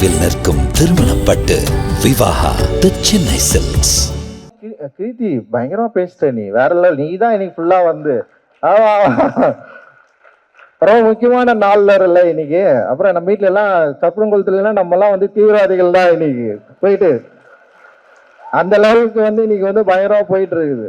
நினைவில் நிற்கும் திருமணப்பட்டு விவாகா தி சென்னை சில்க்ஸ் கீ- பயங்கரமா பேசிட்ட நீ. வேற லெவல் நீ தான் இன்னைக்கு ஃபுல்லா வந்து. ரொம்ப முக்கியமான நாள்ல இல்ல இன்னைக்கு. அப்புறம் நம்ம வீட்டுல எல்லாம் சப்புரங்குளத்துல எல்லாம் நம்ம எல்லாம் வந்து தீவிரவாதிகள் தான் இன்னைக்கு. போயிட்டு அந்த லெவலுக்கு வந்து இன்னைக்கு வந்து பயங்கரமா போயிட்டு இருக்குது.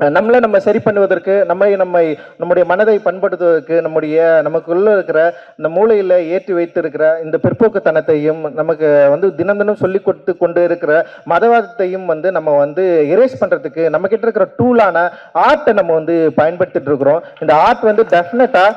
நம்மளை நம்ம சரி பண்ணுவதற்கு நம்மை நம்மை நம்முடைய மனதை பண்படுத்துவதற்கு நம்முடைய நமக்குள்ள இருக்கிற இந்த மூளையில் ஏற்றி வைத்திருக்கிற இந்த பிற்போக்குத்தனத்தையும் நமக்கு வந்து தினம் தினம் சொல்லி கொடுத்து கொண்டு இருக்கிற மதவாதத்தையும் வந்து நம்ம வந்து எரேஸ் பண்ணுறதுக்கு நம்ம கிட்ட இருக்கிற டூலான ஆர்ட்டை நம்ம வந்து பயன்படுத்திட்டு இருக்கிறோம். இந்த ஆர்ட் வந்து டெஃபினட்டாக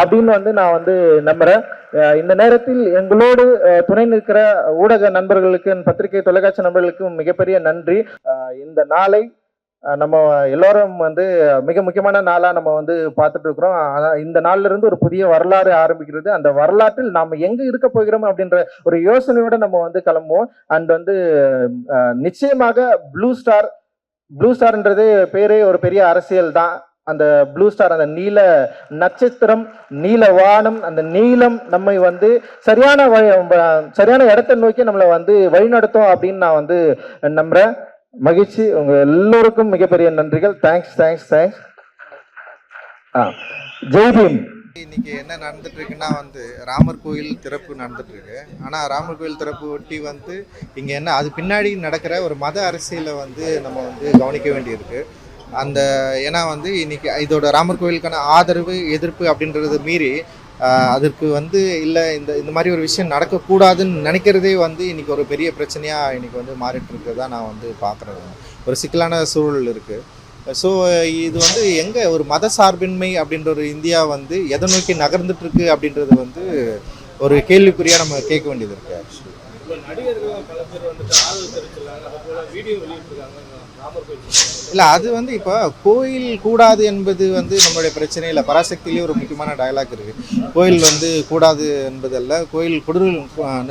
அப்படின்னு வந்து நான் வந்து நம்புறேன். இந்த நேரத்தில் எங்களோடு துணை நிற்கிற ஊடக நண்பர்களுக்கு பத்திரிகை தொலைக்காட்சி நண்பர்களுக்கும் மிகப்பெரிய நன்றி. இந்த நாளை நம்ம எல்லோரும் வந்து மிக முக்கியமான நாளாக நம்ம வந்து பார்த்துட்டு இருக்கிறோம். இந்த நாள்ல இருந்து ஒரு புதிய வரலாறு ஆரம்பிக்கிறது. அந்த வரலாற்றில் நாம் எங்கே இருக்க போகிறோம் அப்படின்ற ஒரு யோசனையோட நம்ம வந்து கிளம்புவோம். அண்ட் வந்து நிச்சயமாக ப்ளூ ஸ்டார் ப்ளூ ஸ்டார்ன்றது பேரே ஒரு பெரிய அரசியல் தான். அந்த ப்ளூ ஸ்டார் அந்த நீல நட்சத்திரம் நீல வானம் அந்த நீளம் நம்மை வந்து சரியான வழி சரியான இடத்தை நோக்கி நம்மளை வந்து வழிநடத்தும் அப்படின்னு நான் வந்து நம்புறேன். மகிழ்ச்சி. உங்க எல்லோருக்கும் மிகப்பெரிய நன்றிகள். தேங்க்ஸ் தேங்க்ஸ் தேங்க்ஸ் ஆ ஜெய் இன்னைக்கு என்ன நடந்துட்டு இருக்குன்னா வந்து ராமர் கோயில் திறப்பு நடந்துட்டு இருக்கு. ஆனா ராமர் கோயில் திறப்பு ஒட்டி வந்து இங்க என்ன அது பின்னாடி நடக்கிற ஒரு மத அரசியலை வந்து நம்ம வந்து கவனிக்க வேண்டியிருக்கு. அந்த ஏன்னா வந்து இன்னைக்கு இதோட ராமர் கோவிலுக்கான ஆதரவு எதிர்ப்பு அப்படின்றத மீறி அதற்கு வந்து இல்லை இந்த இந்த மாதிரி ஒரு விஷயம் நடக்கக்கூடாதுன்னு நினைக்கிறதே வந்து இன்னைக்கு ஒரு பெரிய பிரச்சனையாக இன்னைக்கு வந்து மாறிட்டு இருக்கிறதா நான் வந்து பார்க்குறேன் ஒரு சிக்கலான சூழல் இருக்குது ஸோ இது வந்து எங்கே ஒரு மத சார்பின்மை அப்படின்ற ஒரு இந்தியா வந்து எதை நோக்கி நகர்ந்துட்டு இருக்கு அப்படின்றது வந்து ஒரு கேள்விக்குறியாக நம்ம கேட்க வேண்டியது இருக்குது ஆக்சுவலி இல்லை அது வந்து இப்போ கோயில் கூடாது என்பது வந்து நம்மளுடைய பிரச்சனை இல்லை. பராசக்தியிலே ஒரு முக்கியமான டயலாக் இருக்கு. கோயில் வந்து கூடாது என்பதல்ல. கோயில்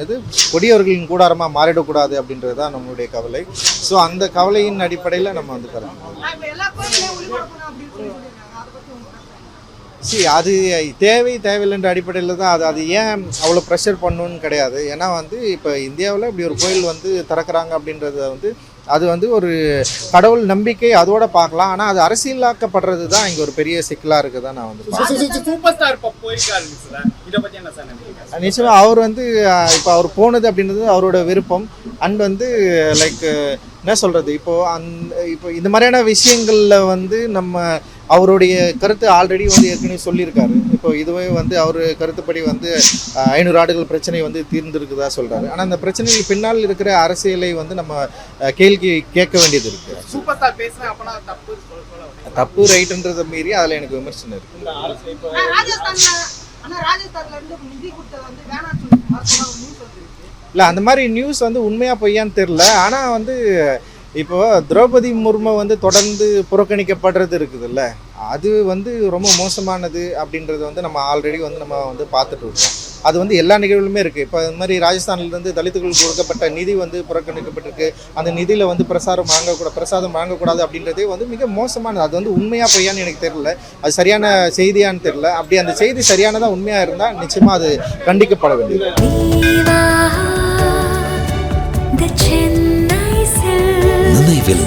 இது கொடியவர்களின் கூடாரமாக மாறிடக்கூடாது அப்படின்றது தான் நம்மளுடைய கவலை. ஸோ அந்த கவலையின் அடிப்படையில் நம்ம வந்து கருத்து சி அது தேவை தேவையில்லைன்ற அடிப்படையில் தான் அது அது ஏன் அவ்வளோ ப்ரெஷர் பண்ணணும்னு கிடையாது. ஏன்னா வந்து இப்போ இந்தியாவில் இப்படி ஒரு கோயில் வந்து திறக்கிறாங்க அப்படின்றத வந்து அது வந்து ஒரு கடவுள் நம்பிக்கை அதோட பார்க்கலாம். ஆனால் அது அரசியலாக்கப்படுறது தான் இங்கே ஒரு பெரிய சிக்கலாக இருக்குதா நான் வந்து நிச்சயமாக அவர் வந்து இப்போ அவர் போனது அப்படின்றது அவரோட விருப்பம். அண்ட் வந்து லைக் என்ன சொல்கிறது இப்போது அந்த இப்போ இந்த மாதிரியான விஷயங்களில் வந்து நம்ம அவருடைய கருத்து ஆல்ரெடி வந்து ஏற்கனவே சொல்லியிருக்காரு. இப்போ இதுவே வந்து அவர் கருத்துப்படி வந்து ஐநூறு ஆண்டுகள் பிரச்சனை வந்து தீர்ந்திருக்குதா சொல்கிறாரு ஆனால் அந்த பிரச்சனைக்கு பின்னால் இருக்கிற அரசியலை வந்து நம்ம கேள்வி கேட்க வேண்டியது இருக்குது சூப்பர் ஸ்டார் பேசுறேன் அப்பனா தப்பு. தப்பு ரைட்டுன்றதை மீறி அதில் எனக்கு விமர்சனம் வந்துருக்கு. இல்லை அந்த மாதிரி நியூஸ் வந்து உண்மையாக பொய்யான்னு தெரில ஆனால் வந்து இப்போ திரௌபதி முர்மு வந்து தொடர்ந்து புறக்கணிக்கப்படுறது இருக்குதுல்ல. அது வந்து ரொம்ப மோசமானது அப்படின்றது வந்து நம்ம ஆல்ரெடி வந்து நம்ம வந்து பார்த்துட்டு இருக்கோம். அது வந்து எல்லா நிகழ்வுலுமே இருக்குது இப்போ இந்த மாதிரி ராஜஸ்தான்லேருந்து தலித்துகளுக்கு கொடுக்கப்பட்ட நிதி வந்து புறக்கணிக்கப்பட்டிருக்கு. அந்த நிதியில் வந்து பிரசாரம் வாங்கக்கூடாது பிரசாதம் வாங்கக்கூடாது அப்படின்றதே வந்து மிக மோசமானது. அது வந்து உண்மையாக பொய்யான்னு எனக்கு தெரியல. அது சரியான செய்தியான்னு தெரியல. அப்படி அந்த செய்தி சரியானதாக உண்மையாக இருந்தால் நிச்சயமாக அது கண்டிக்கப்பட வேண்டியது.